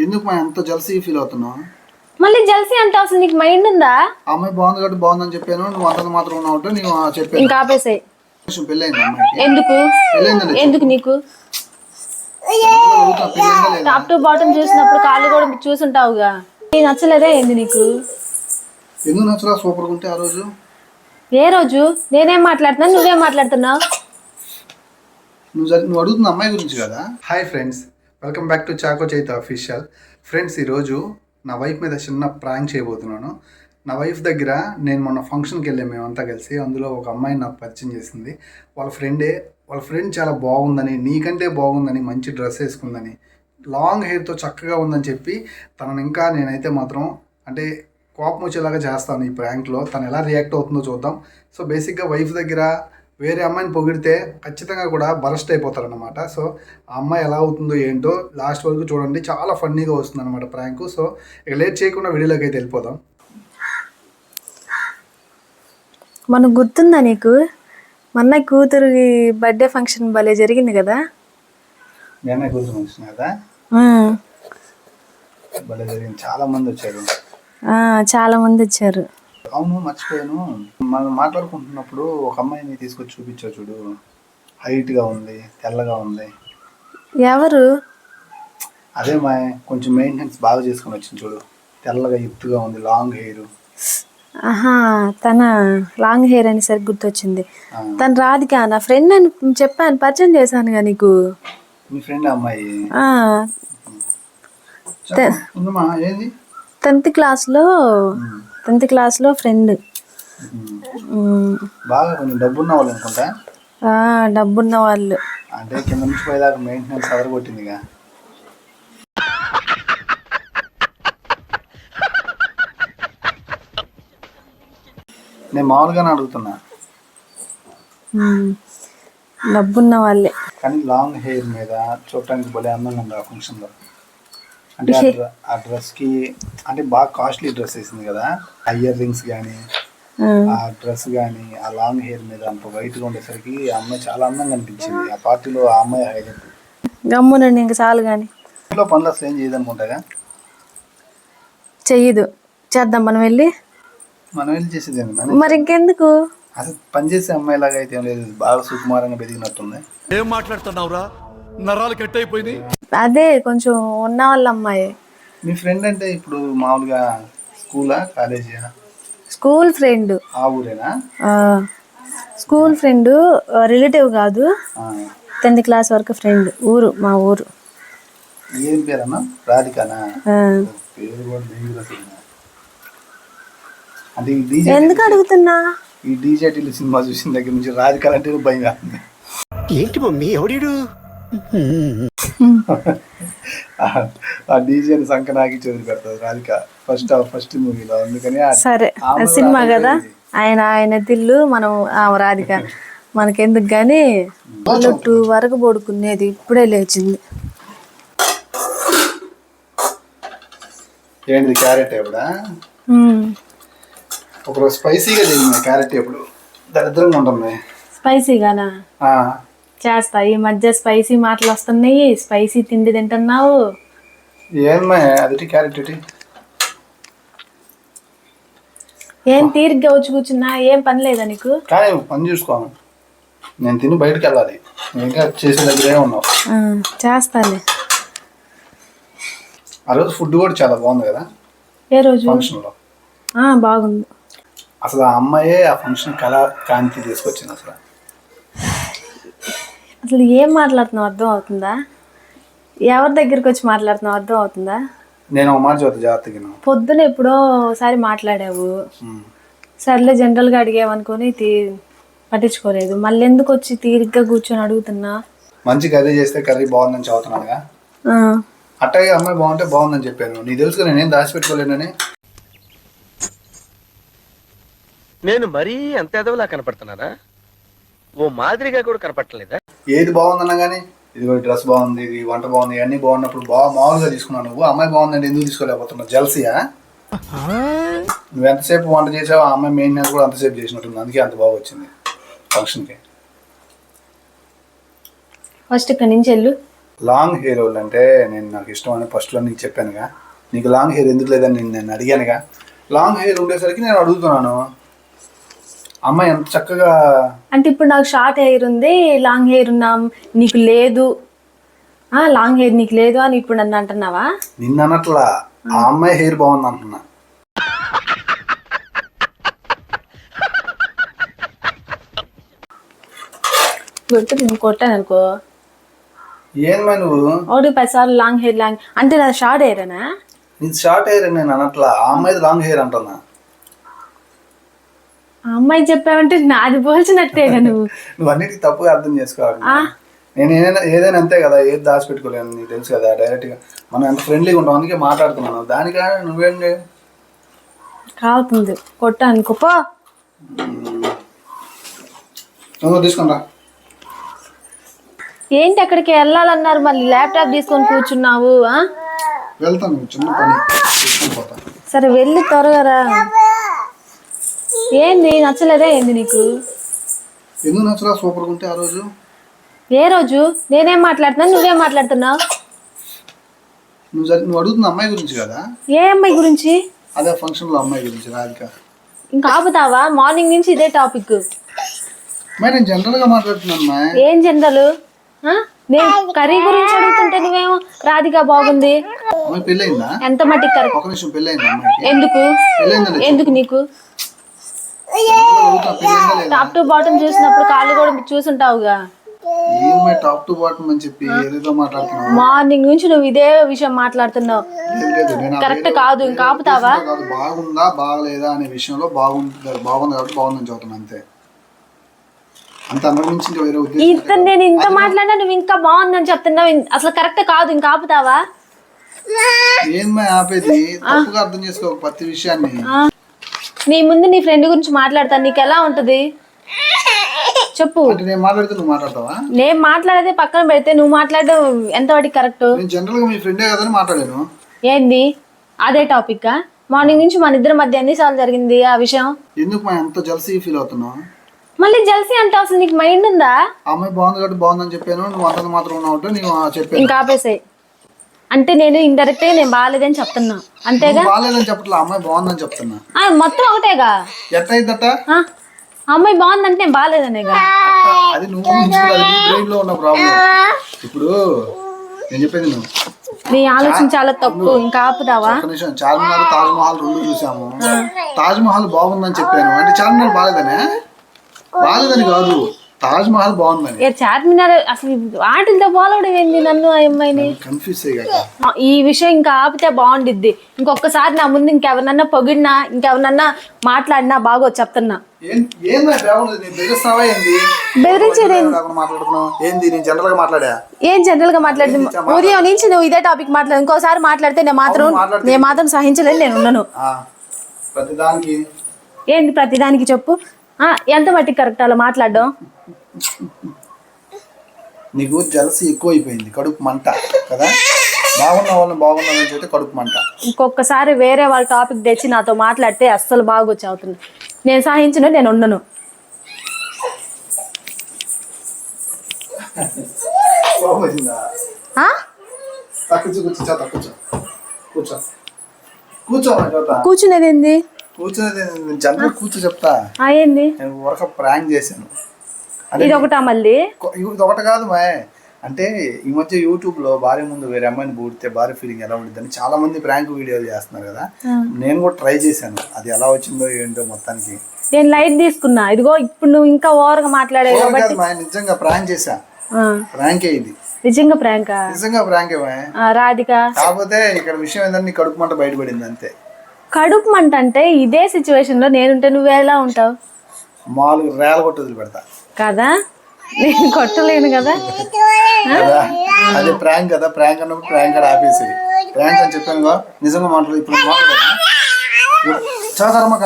ఎందుకు మా ఎంత జలసీ ఫీల్ అవుతున్నావు? మళ్ళీ జల్సీ అంటే అసలు నీకు మైండ్ ఉందా? అమ్మాయి బాగుంది కాబట్టి బాగుందని చెప్పాను నువ్వు అంతంత మాత్రం ఉన్నావు అంటే ఆ చెప్పాను. ఇంకా ఆపేసాయి. పెళ్ళైంది అమ్మాయికి? ఎందుకు? పెళ్ళైందని ఎందుకు నీకు? టాప్ టు బాటమ్ చూసినప్పుడు కాళ్ళు కూడా చూసుంటావుగా. నీకు నచ్చలేదే ఏంది నీకు? ఎందుకు నచ్చరా సూపర్గా ఉంటే ఆ రోజు? ఏ రోజు? నేనేం మాట్లాడుతున్నా నువ్వేం మాట్లాడుతున్నావు? నువ్వు అడుగుతున్న అమ్మాయి గురించి కదా? Hi friends welcome back to choco చైత అఫీషియల్ ఫ్రెండ్స్ ఈరోజు నా వైఫ్ మీద చిన్న ప్రాంక్ చేయబోతున్నాను. నా వైఫ్ దగ్గర నేను మొన్న ఫంక్షన్కి వెళ్ళాం మేమంతా కలిసి. అందులో ఒక అమ్మాయిని నాకు పరిచయం చేసింది. వాళ్ళ ఫ్రెండే వాళ్ళ ఫ్రెండ్ చాలా బాగుందని నీకంటే బాగుందని మంచి డ్రెస్ వేసుకుందని లాంగ్ హెయిర్తో చక్కగా ఉందని చెప్పి తనని ఇంకా నేనైతే మాత్రం అంటే కోపం వచ్చేలాగా చేస్తాను ఈ ప్రాంక్లో తను ఎలా రియాక్ట్ అవుతుందో చూద్దాం. సో బేసిక్గా వైఫ్ దగ్గర వేరే అమ్మాయిని పొగిడితే ఖచ్చితంగా కూడా బరస్ట్ అయిపోతారనమాట సో ఆ అమ్మాయి ఎలా అవుతుందో ఏంటో లాస్ట్ వరకు చూడండి. చాలా ఫన్నీగా వస్తుంది అనమాట ప్రాంక్. సో ఇక లేట్ చేయకుండా వీడియోలోకి అయితే వెళ్ళిపోదాం. మనకు గుర్తుందా నీకు? మొన్న కూతురు బర్త్డే ఫంక్షన్ భలే జరిగింది కదా? అన్నయ్య కూతురు వచ్చింది కదా? భలే జరిగింది. చాలా మంది వచ్చారు. చాలా మంది వచ్చారు. అవును మర్చిపోయాను. మనం మాట్లాడుకుంటున్నప్పుడు ఒక అమ్మాయిని తీసుకొచ్చి చూపించావు చూడు. హైట్గా ఉంది తెల్లగా ఉంది. ఎవరు? అదే మా కొంచెం మెయింటెనెన్స్ బాగా చేసుకొని వచ్చింది చూడు. తెల్లగా ఎత్తుగా ఉంది లాంగ్ హెయిర్ ఆహా తన లాంగ్ హెయిర్ అని సరి గుర్తొచ్చింది. తను రాధిక నా ఫ్రెండ్ అని చెప్పాను పరిచయం చేశానుగా నీకు. మీ ఫ్రెండ్ అమ్మాయి? టెన్త్ క్లాస్లో టెన్త్ క్లాస్లో ఫ్రెండ్. బాగా కొంచెం డబ్బున్న వాళ్ళు అనుకుంటా? డబ్బున్న వాళ్ళు. అంటే కింద నుంచి పోయేదాకా మెయింటెనెన్స్ అదరగొట్టిందిగా నేను మామూలుగానే అడుగుతున్నా. డబ్బున్న వాళ్ళే. కానీ లాంగ్ హెయిర్ మీద చూడటానికి భలే అందంగా ఉంది ఆ ఫంక్షన్లో. అంటే ఆ డ్రెస్కి అంటే బాగా కాస్ట్లీ డ్రెస్ వేసింది కదా? ఆ ఇయర్ రింగ్స్ కానీ ఆ, డ్రెస్ కానీ ఆ లాంగ్ హెయిర్ మీద అంత వైట్గా ఉండేసరికి ఆ అమ్మాయి చాలా అందంగా అనిపించింది. ఆ పార్టీలో ఆ అమ్మాయి హైలైట్. గమ్మునండి ఇంక చాలు కానీ ఇంట్లో పనులు అసలు ఏం చేయదనుకుంటాగా? చెయ్యదు. చేద్దాం మనం వెళ్ళి. మనం వెళ్ళి చేసేది ఏంది మరి ఇంకెందుకు? అసలు పనిచేసే అమ్మాయిలాగా అయితే ఏం లేదు. బాగా సుకుమారంగా పెరిగినట్టుంది ఏం మాట్లాడుతున్నావురా? నరాలు కట్ అయిపోయింది అదే కొంచెం ఉన్న వాళ్ళ అమ్మాయి. మీ ఫ్రెండ్ అంటే ఇప్పుడు మామూలుగా స్కూలా కాలేజీయా? School friend. ఆ ఊరేనా? స్కూల్ ఫ్రెండ్ రిలేటివ్ కాదు. ఆ. టెన్త్ క్లాస్ వరకు ఫ్రెండ్ ఊరు మా ఊరు. ఏం పేరన్నా రాధికానా? ఆ, పేరు కూడా అంటే ఈ డీజే ఎందుకు అడుగుతున్నా? ఈ డీజేటీలు సినిమా చూసిన దగ్గర నుంచి రాధిక అంటే భయం ఏంటి మమ్మీ ఎవడీడు? ఆ- డీజేని సంక నాకి చదివి పెడతారు రాధిక. ఫస్ట్ ఫస్ట్ మూవీలో అందుకని సరే సినిమా కదా? ఆయన ఆయన తిల్లు మనం ఆ రాధిక. మనకెందుకు కానీ టూ వరకు పడుకునేది ఇప్పుడే లేచింది. ఏంటి క్యారెట్ ఎప్పుడా? ఒకరోజు స్పైసీగా చేయండి క్యారెట్ ఎప్పుడు. దరిద్రంగా ఉంటుంది. స్పైసీగానా? చేస్తా. ఈ మధ్య స్పైసీ మాటలు వస్తున్నాయి. స్పైసీ తిండి తింటున్నావు. ఏమ్మా అదిటి క్యారెట్ ఇటీ ఏం తీరిగ్గా వచ్చి కూర్చున్నా? ఏం పని లేదా నీకు? కానీ పని చూసుకోను నేను తిని బయటకు వెళ్ళాలి. ఇంకా చేసే దగ్గరే ఉన్నావు. ఆ, చేస్తాలే. ఆ రోజు ఫుడ్ కూడా చాలా బాగుంది కదా? ఏ రోజు? ఫంక్షన్లో బాగుంది. అసలు ఆ అమ్మాయే ఆ ఫంక్షన్ కళ కాంతి తీసుకొచ్చింది అసలు. అసలు ఏం మాట్లాడుతున్నావు అర్థం అవుతుందా? ఎవరి దగ్గరికి వచ్చి మాట్లాడుతున్నావు అర్థం అవుతుందా? నేను మాట చదువుతా జాగ్రత్తగా. పొద్దున ఎప్పుడో ఒకసారి మాట్లాడావు. సర్లే జనరల్గా అడిగావనుకొని తీ పట్టించుకోలేదు. మళ్ళీ ఎందుకు వచ్చి తీరిగ్గా కూర్చొని అడుగుతున్నా? మంచి కర్రీ చేస్తే కర్రీ బాగుందని చదువుతున్నానుగా ఆ, అట్టగే అమ్మాయి బాగుంటే బాగుందని చెప్పాను. నీకు తెలుసు నేనేం దాచిపెట్టుకోలేనని నేను మరీ అంత ఎదవలా కనపడుతున్నానా ఓ మాదిరిగా కూడా కనపడలేదా ఏది బాగుందన్నా కానీ ఇదిగో ఈ డ్రెస్ బాగుంది ఇది వంట బాగుంది ఇవన్నీ బాగున్నప్పుడు బాగా మామూలుగా తీసుకున్నావు నువ్వు. అమ్మాయి బాగుందంటే ఎందుకు తీసుకోలేకపోతున్నావు? జల్సీయా నువ్వు ఎంతసేపు వంట చేసావు ఆ అమ్మాయి మెయింటెనెన్స్ కూడా అంతసేపు చేసినట్టుంది. అందుకే అంత బాగా వచ్చింది ఫంక్షన్కి. ఫస్ట్ ఇక్కడి నుంచి వెళ్ళు. లాంగ్ హెయిర్ వాళ్ళు అంటే నేను నాకు ఇష్టం అని ఫస్ట్లో నీకు చెప్పానుగా. నీకు లాంగ్ హెయిర్ ఎందుకు లేదని నేను నేను అడిగానుగా. లాంగ్ హెయిర్ ఉండేసరికి నేను అడుగుతున్నాను. అమ్మాయి ఎంత చక్కగా అంటే ఇప్పుడు నాకు షార్ట్ హెయిర్ ఉంది లాంగ్ హెయిర్ ఉన్నాం నీకు లేదు. ఆ లాంగ్ హెయిర్ నీకు లేదు అని ఇప్పుడు నన్ను అంటున్నావా? నిన్న అన్నట్లా ఆ అమ్మాయి హెయిర్ బాగుంది అంటున్నా. గుర్తు నేను కొట్టాను అనుకో. ఏంమా నువ్వు? ఒకటి పది సార్లు లాంగ్ హెయిర్ లాంగ్ అంటే నా షార్ట్ హెయిర్ అనా నీది షార్ట్ హెయిర్ నేను అనట్లా ఆ అమ్మాయిది లాంగ్ హెయిర్ అంటున్నా. అమ్మాయి చెప్పావంటే నాది పోల్చినట్టేగా నువ్వు. నువ్వు అన్నిటికీ తప్పుగా అర్థం చేసుకోవాలి నేను ఏదైనా ఏదైనా అంతే కదా ఏది దాచిపెట్టుకోలేను నీకు తెలుసు కదా డైరెక్ట్గా మనం ఎంత ఫ్రెండ్లీగా ఉంటాం అందుకే మాట్లాడుతున్నాను. దానికా నువ్వేంటి? కావుతుంది కొట్టాను. అనుకో పో నువ్వు తీసుకురా ఏంటి అక్కడికి వెళ్ళాలన్నారు? మళ్ళీ ల్యాప్టాప్ తీసుకొని కూర్చున్నావు ఆ? వెళ్తాను చిన్న పని. తీసుకొని పోతా. సరే వెళ్ళి త్వరగా రా. ఏంది నచ్చలేదా ఏంది నీకు? ఎందుకు నచ్చరా సూపర్గా ఉంటే ఆ రోజు? ఏ రోజు? నేనేం మాట్లాడుతున్నాను నువ్వేం మాట్లాడుతున్నావు? నువ్వు జరి- నువ్వు అడుగుతున్న అమ్మాయి గురించి కదా? ఏ అమ్మాయి గురించి? అదే ఫంక్షన్లో అమ్మాయి గురించి రాధిక. ఇంకా ఆపుతావా? మార్నింగ్ నుంచి ఇదే టాపిక్. మరి నేను జనరల్గా మాట్లాడుతున్నాను మా ఏం జనరల్? నేను కర్రీ గురించి అడుగుతుంటే నువ్వేమో రాధిక బాగుంది. అమ్మాయి పెళ్ళయిందా? ఎంత మట్టికి కరెక్ట్ ఒక నిమిషం పెళ్ళయిందా అమ్మాయికి? ఎందుకు? పెళ్ళయిందా ఎందుకు నీకు? టాప్ టు బాటమ్ చూసినప్పుడు కాళ్ళు కూడా చూసుంటావుగా. టాప్ టు బాటమ్ అని చెప్పి ఏదేదో మాట్లాడుతున్నావు? మార్నింగ్ నుంచి నువ్వు ఇదే విషయం మాట్లాడుతున్నావు. కరెక్ట్ కాదు ఇంకా ఆపుతావా? కాదు బాగుందా బాగలేదా అనే విషయంలో బాగుంది బాగుంది కాబట్టి బాగుందని చెబుతున్నా అంతే. ఇంత నేను ఇంత మాట్లాడినా నువ్వు ఇంకా బాగుందని చెప్తున్నావు. అసలు కరెక్ట్ కాదు ఇంకా ఆపుతావా? ఏంమై ఆపేది? తప్పుగా అర్థం చేసుకో ప్రతి విషయాన్ని? నీ ముందు నీ ఫ్రెండ్ గురించి మాట్లాడతాను నీకు ఎలా ఉంటది? చెప్పు. అంటే నేను మాట్లాడితే నువ్వు మాట్లాడతావా? నేను మాట్లాడేదే పక్కన పెడితే నువ్వు మాట్లాడడం ఎంతవాటికి కరెక్ట్? నేను జనరల్గా మీ ఫ్రెండే కదని మాట్లాడాను. ఏంది? అదే టాపిక్ మార్నింగ్ నుంచి మన ఇద్దరి మధ్య ఎన్నిసార్లు జరిగింది ఆ విషయం? ఎందుకు మా ఎంత జలసీ ఫీల్ అవుతున్నావు? మళ్ళీ జల్సీ అంటే అసలు నీకు మైండ్ ఉందా? ఆ అమ్మాయి బాగుంది కాబట్టి బాగుందని చెప్పాను. నువ్వు అంత మాత్రం ఉన్నావు నేను చెప్పాను. ఇంకా ఆపేసాయి. అంటే నేను ఇండైరెక్ట్ నేను బాగాలేదని చెప్తున్నా. అంతేగా? బాగాలేదని చెప్పట్లా? అమ్మాయి బాగుందని చెప్తున్నా. ఆ, మొత్తం ఒకటేగా? ఆ? ఆ అమ్మాయి బాగుందంటే నేను బాగాలేదనేగా అది నువ్వు ఊహించుకున్నది అది నీ బ్రెయిన్లో ఉన్న ప్రాబ్లం ఇప్పుడు నేను చెప్పేది నువ్వు నీ ఆలోచన చాలా తప్పు ఇంకా ఆపుతావా? ఒక నిమిషం. చార్మినార్ తాజ్ మహల్ రెండు చూసాము. తాజ్ మహల్ బాగుందని చెప్పాను. అంటే చార్మినార్ బాగాలేదనే బాగాలేదని కాదు. తాజ్ మహల్ బాగుందని చార్మినార్ అసలు వాటితో పోలవడం ఏంది నన్ను ఆ అమ్మాయిని? కన్ఫ్యూజ్ ఈ విషయం ఇంకా ఆపితే బాగుండిద్ది. ఇంకొకసారి నా ముందు ఇంకెవరినన్నా పొగిడినా ఇంకెవరినన్నా మాట్లాడినా బాగో చెప్తున్నా. ఏం ఏందా? ఏంది? ఏంది? జనరల్గా మాట్లాడింది? ఉదయం నుంచి నువ్వు ఇదే టాపిక్ మాట్లాడు. ఇంకోసారి మాట్లాడితే నేను మాత్రం. నేను మాత్రం సహించలేను నేను ఉన్నాను ప్రతిదానికి. ఏంటి ప్రతిదానికి చెప్పు? ఎంత మట్టికి కరెక్ట్ అలా మాట్లాడడం? నీకు జలసి ఎక్కువ అయిపోయింది కడుపు మంట కదా? బాగున్న వాళ్ళని బాగున్నామని చెప్తే కడుపు మంట. ఇంకొకసారి వేరే వాళ్ళ టాపిక్ తెచ్చి నాతో మాట్లాడితే అస్సలు బాగొచ్చి అవుతుంది. నేను సహించను నేను ఉండను. కూర్చునేది ఏంది? కూర్చునేది నేను జనరల్ కూర్చో చెప్తా. ఏంది? నేను వరకు ప్రాంక్ చేశాను. అంటే ఇది ఒకటా మళ్ళీ? ఇది ఒకటి కాదు మా అంటే ఈ మధ్య యూట్యూబ్లో భార్య ముందు వేరే అమ్మాయిని పూడితే భార్య ఫీలింగ్ ఎలా ఉంటుందని చాలా మంది ప్రాంక్ వీడియోలు చేస్తున్నారు కదా. నేను కూడా ట్రై చేశాను. అది ఎలా వచ్చిందో ఏంటో మొత్తానికి. నేను లైట్ తీసుకున్నా. ఇదిగో ఇప్పుడు నువ్వు ఇంకా మాట్లాడే ఓవర్ కాబట్టి. కాదు మా నిజంగా ప్రాంక్ చేశా. ప్రాంకే ఇది నిజంగా ప్రాంకా? నిజంగా ప్రాంకే రాధిక. కాకపోతే ఇక్కడ విషయం ఏంటంటే కడుపు మంట బయటపడింది అంతే. కడుపు మంట అంటే ఇదే సిచ్యువేషన్లో నేనుంటే నువ్వు ఎలా ఉంటావు? మామూలుగా రేల కొట్టి పెడతా కదా? నేను కొట్టలేను కదా? కదా? అదే ప్రాంక్ కదా? ప్రాంక్ అన్నప్పుడు ప్రాంక్ అని ఆపేసి. ప్రాంక్ అని చెప్పాను నిజంగా మాట్లాడు ఇప్పుడు చదరమ్మక